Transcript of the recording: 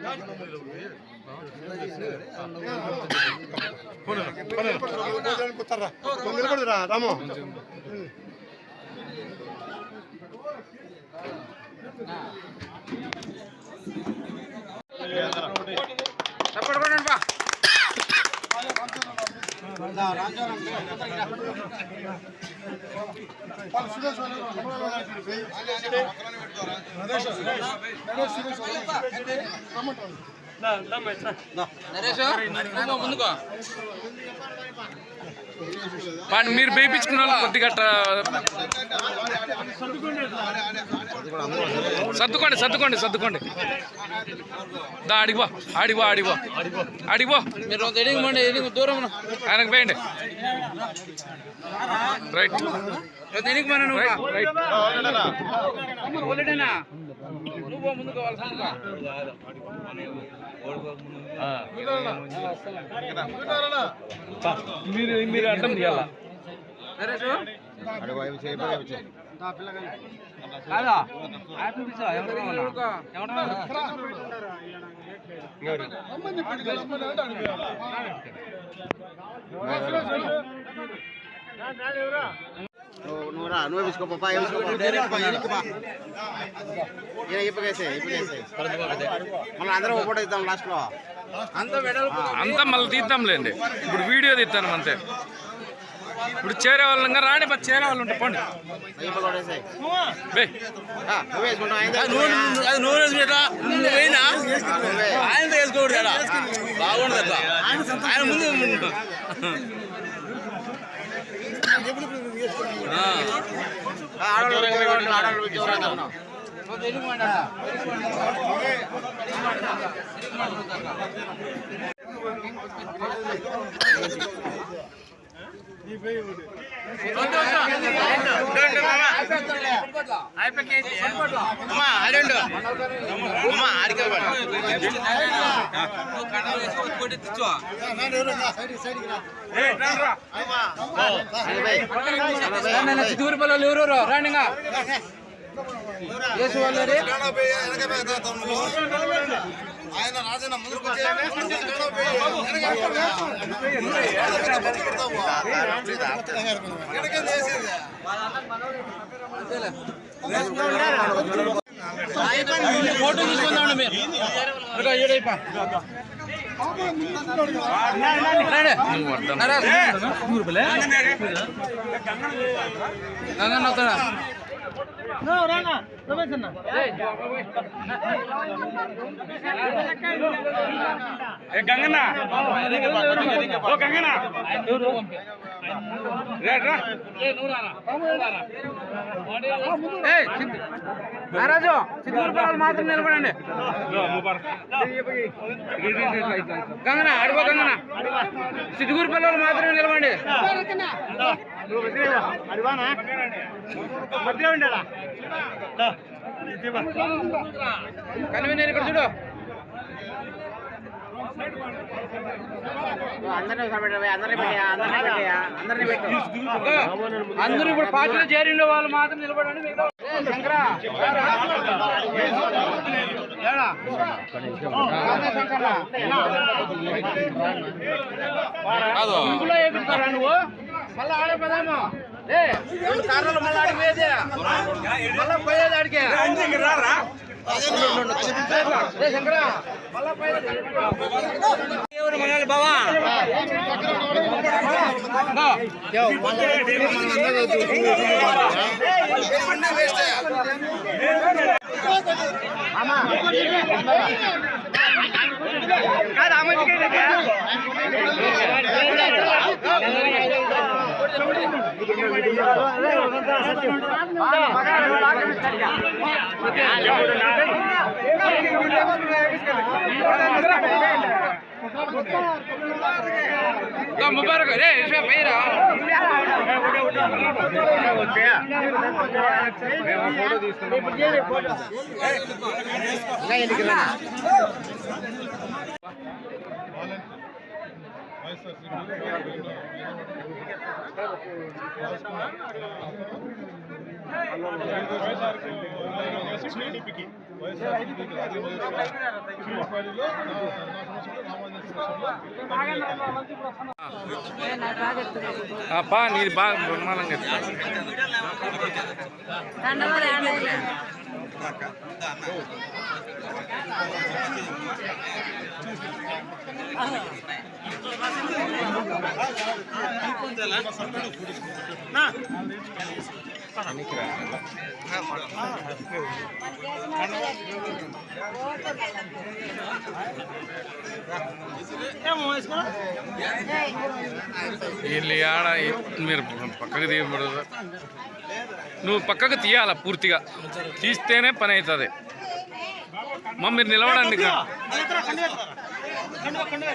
Gracias. Suresh రమ్మంటాను మీరు వేయించుకున్న వాళ్ళు కొద్దిగా సర్దుకోండి సర్దుకోండి సర్దుకోండి. దా అడిగిపో అడిగిపో అడిగిపో అడిగిపో మీరు ఎడిగి మండి ఎడిగి దూరం ఆయనకు పోయండి రైట్. ఎడిగి మన నువ్వు రైట్ రైట్. కావాల్సిందిగా మీరు మీరు అడ్డం తీయాల కాదా? ఎవరు? నువ్వు మళ్ళీ అందరం ఫోటో ఇద్దాం లాస్ట్లో. అంత వెడల్పు అంతా మళ్ళీ తీద్దాంలేండి ఇప్పుడు వీడియో తీస్తాను అంతే. ఇప్పుడు చేరే వాళ్ళు ఇంకా రాని పది చేరే వాళ్ళు ఉంటారు పోండి. నువ్వు వేసుకుంటా నువ్వేనా ఆయన వేసుకోకూడదు బాగుండదు అట్లా ఆయన ముందు ఆడవాళ్ళు ఆడవాళ్ళు అమ్మా అడండు అమ్మా ఆడికి చిత్తూరు పిల్లలు ఎవరు రాండిగా యేసు వాళ్ళు ఆయన రాజన్న ముందుకు ఫోటో తీసుకుందాం మీరు ఇదిగో ఈడైపా না ওরা না রমেছেন না গঙ্গনা ও গঙ্গনা మహారాజు చిత్తూరు పిల్లలు మాత్రం నిలబడండి. గంగన అడుగు గంగన. చిత్తూరు పిల్లలు మాత్రమే నిలబడండి. కన్వీనర్ ఇక్కడ చూడు. అందరూ ఇప్పుడు పార్టీలో చేరిన వాళ్ళు మాత్రం నిలబడండి శంకరా. శంకరా. నువ్వు? మళ్ళా ఆడే పదాము? ఏ రెండు కార్లు మళ్ళీ ఆడికి పోయేది? మళ్ళా పోయేది ఆడికి? ఏ శంకరా మళ్ళా పోయేది முபாரக் ரே இஸ்வா ఇషా పా నీది బాగా బ్రహ్మాండంగా ఎత్తుతా వీళ్ళు ఆడ మీరు పక్కకు తీయకూడదు నువ్వు పక్కకు తీయాల పూర్తిగా తీస్తేనే పని అవుతుంది మా మీరు నిలబడండి